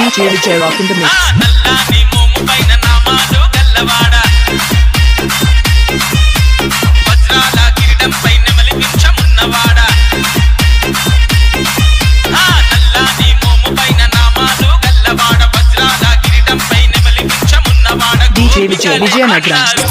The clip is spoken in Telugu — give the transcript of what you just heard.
DJ Vijay Rock in the mix. DJ Vijay